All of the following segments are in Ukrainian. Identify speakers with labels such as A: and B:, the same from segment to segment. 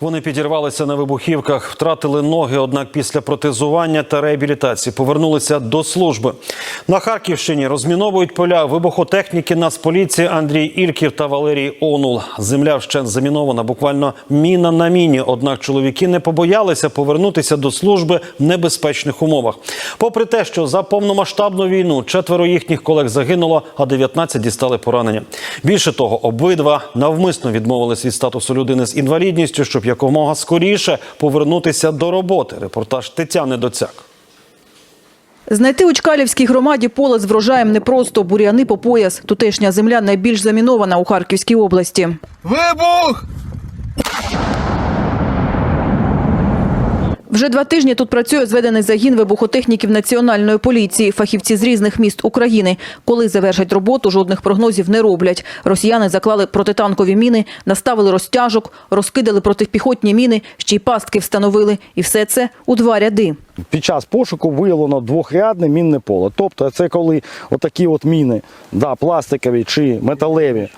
A: Вони підірвалися на вибухівках, втратили ноги, однак після протезування та реабілітації повернулися до служби. На Харківщині розміновують поля вибухотехніки Нацполіції Андрій Ільків та Валерій Онул. Земля вщент замінована, буквально міна на міні. Однак чоловіки не побоялися повернутися до служби в небезпечних умовах. Попри те, що за повномасштабну війну четверо їхніх колег загинуло, а 19 дістали поранення. Більше того, обидва навмисно відмовились від статусу людини з інвалідністю, щоб якомога скоріше повернутися до роботи. Репортаж Тетяни Доцяк.
B: Знайти у Чкалівській громаді поле з врожаєм непросто. Бур'яни по пояс. Тутешня земля найбільш замінована у Харківській області.
C: Вибух!
B: Вже два тижні тут працює зведений загін вибухотехніків національної поліції. Фахівці з різних міст України. Коли завершать роботу, жодних прогнозів не роблять. Росіяни заклали протитанкові міни, наставили розтяжок, розкидали протипіхотні міни, ще й пастки встановили. І все це у два ряди.
D: Під час пошуку виявлено двохрядне мінне поле. Тобто це коли отакі от міни, да, пластикові чи металеві,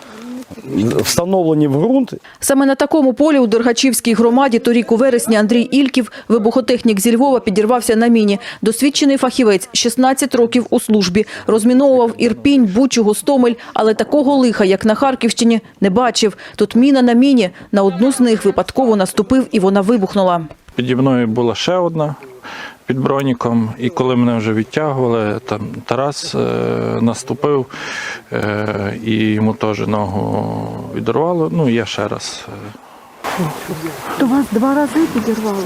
D: встановлені в ґрунт,
B: Саме на такому полі у Дергачівській громаді торік у вересні Андрій Ільків, вибухотехнік зі Львова, підірвався на міні. Досвідчений фахівець, 16 років у службі. Розміновував Ірпінь, Бучу, Гостомель, але такого лиха, як на Харківщині, не бачив. Тут міна на міні. На одну з них випадково наступив і вона вибухнула.
E: Піді мною була ще одна під броніком, і коли мене вже відтягували, там Тарас е, наступив е, і йому теж ногу відірвало. Ну, я ще раз. е,
F: То вас два рази підірвало.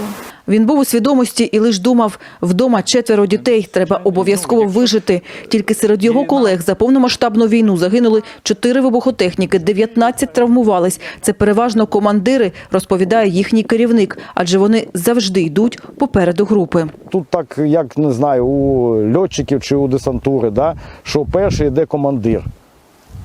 B: Він був у свідомості і лиш думав, вдома четверо дітей, треба обов'язково вижити. Тільки серед його колег за повномасштабну війну загинули чотири вибухотехніки, 19 травмувались. Це переважно командири, розповідає їхній керівник, адже вони завжди йдуть попереду групи.
D: тут так, як не знаю, у льотчиків чи у десантури, да, що перший йде командир,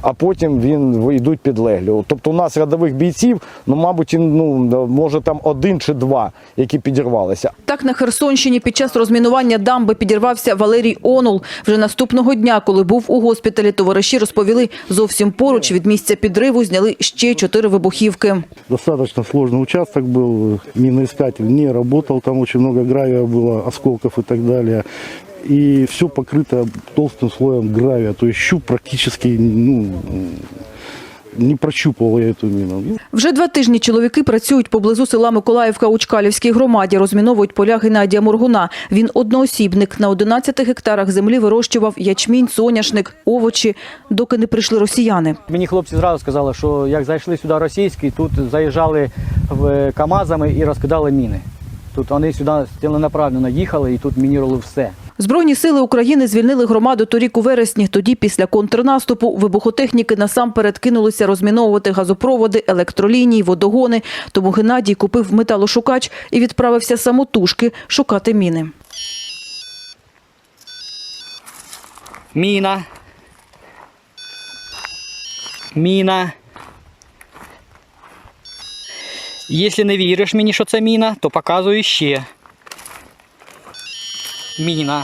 D: а потім він йдуть підлеглі. Тобто у нас рядових бійців, ну, мабуть, і, ну, може там один чи два, які підірвалися.
B: Так на Херсонщині під час розмінування дамби підірвався Валерій Онул. Вже наступного дня, коли був у госпіталі, товариші розповіли, зовсім поруч від місця підриву зняли ще чотири вибухівки.
G: Достаточно сложный участок был, миноискатель не работал, там очень много гравия было, осколков и так далее. И все покрыто толстым слоем гравия, то есть щуп практически ну, не прощупывал я эту мину.
B: Вже два тижні чоловіки працюють поблизу села Миколаївка у Чкалівській громаді. Розміновують поля Геннадія Моргуна. Він одноосібник. На 11 гектарах землі вирощував ячмінь, соняшник, овочі, доки не прийшли росіяни.
H: Мені хлопці зразу сказали, що як зайшли сюди російські, тут заїжджали в КАМАЗами і розкидали міни. Тут вони сюди ціленаправленно їхали і тут мінірували все.
B: Збройні сили України звільнили громаду торік у вересні. Тоді, після контрнаступу, вибухотехніки насамперед кинулися розміновувати газопроводи, електролінії, водогони. Тому Геннадій купив металошукач і відправився самотужки шукати міни.
H: Міна. Міна. Якщо не віриш мені, що це міна, то показую ще. Міна.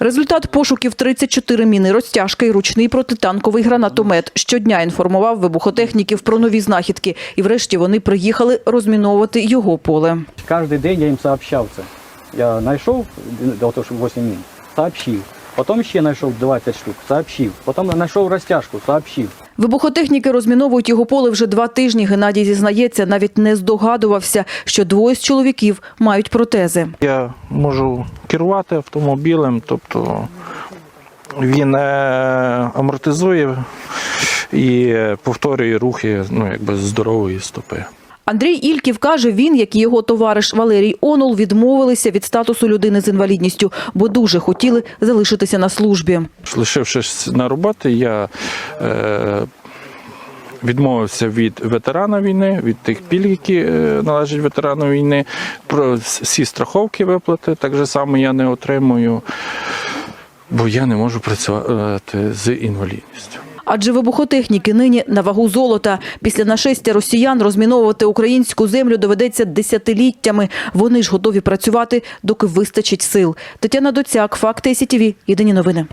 B: Результат пошуків 34 міни, розтяжка і ручний протитанковий гранатомет. Щодня інформував вибухотехніків про нові знахідки. І врешті вони приїхали розміновувати його поле.
H: Кожен день я їм сообщав це. Я знайшов до того, 8 мін, сообщив. Потім ще знайшов 20 штук, сообщив. Потім знайшов розтяжку, сообщив.
B: Вибухотехніки розміновують його поле вже два тижні. Геннадій зізнається, навіть не здогадувався, що двоє з чоловіків мають протези.
E: Я можу керувати автомобілем, тобто він е, амортизує і повторює рухи ну, якби здорової стопи.
B: Андрій Ільків каже, він, як і його товариш Валерій Онул, відмовилися від статусу людини з інвалідністю, бо дуже хотіли залишитися на службі.
E: Лишившись на роботі, я е, відмовився від ветерана війни, від тих пільг, які е, належать ветерану війни. Про всі страховки виплати так само я не отримую, бо я не можу працювати з інвалідністю.
B: Адже вибухотехніки нині на вагу золота. Після нашестя росіян розміновувати українську землю доведеться десятиліттями. Вони ж готові працювати, доки вистачить сил. Тетяна Доцяк, Факти СІТІВІ. Єдині новини.